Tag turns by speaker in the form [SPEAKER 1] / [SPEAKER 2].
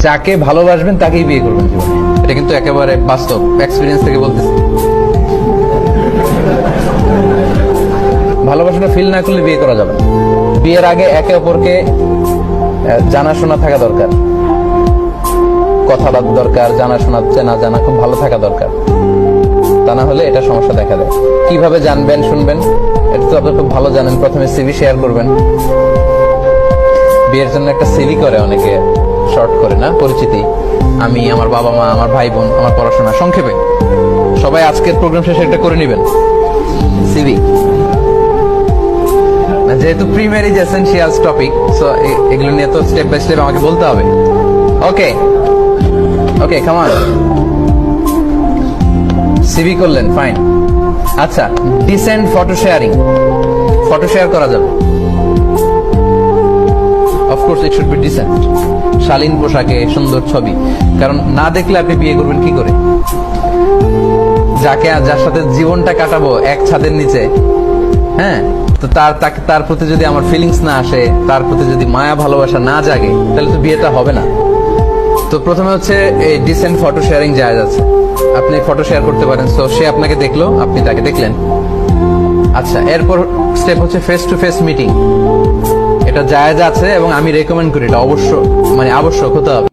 [SPEAKER 1] যাকে ভালোবাসবেন তাকেই বিয়ে করবেন জীবনে। এটা কিন্তু একেবারে বাস্তব। এক্সপিরিয়েন্স থেকে বলতেছি। ভালোবাসাটা ফিল না করলে বিয়ে করা যাবে। বিয়ের আগে একে অপরকে জানাশোনা থাকা দরকার। কথাবার্তা দরকার, জানাশোনা চেনা জানা, খুব ভালো থাকা দরকার। তা না হলে এটা সমস্যা দেখা দেয়। কীভাবে জানবেন, শুনবেন, এটা তো আপনি খুব ভালো জানেন। প্রথমে সিভি শেয়ার করবেন। বিয়ের জন্য একটা সিভি করে অনেকে। শর্ট করে, না? পরিচিতি। আমি, আমার বাবা মা, আমার ভাই বোন, আমার পড়াশোনা, সংক্ষেপে। সবাই আজকের প্রোগ্রাম শেষে একটা করে নেবেন। সিভি যেহেতু pre marriage essentials topic so এগুলো নিয়ে তো স্টেপ বাই স্টেপ আমাকে বলতে হবে। ওকে ওকে কামান সিভি করলেন ফাইন আচ্ছা decent photo sharing photo share করা যাবে। Of course it should be decent শালীন পোশাকে সুন্দর ছবি। কারণ না দেখলে আপনি বিয়ে করবেন কি করে? যাকে যার সাথে জীবনটা কাটাবো এক ছাদের নিচে হ্যাঁ? তো তার, তাকে, তার প্রতি যদি আমার ফিলিংস না আসে, তার প্রতি যদি মায়া, ভালোবাসা না জাগে, তাহলে তো বিয়েটা হবে না। তো প্রথমে হচ্ছে এই ডিসেন্ট ফটো শেয়ারিং জায়েজ আছে। আপনি ফটো শেয়ার করতে পারেন। তো সে আপনাকে দেখল, আপনি তাকে দেখলেন। আচ্ছা এরপর স্টেপ হচ্ছে ফেস টু ফেস মিটিং এটা জায়েজ আছে এবং আমি রেকমেন্ড করি এটা অবশ্য মানে আবশ্যক হতে হবে।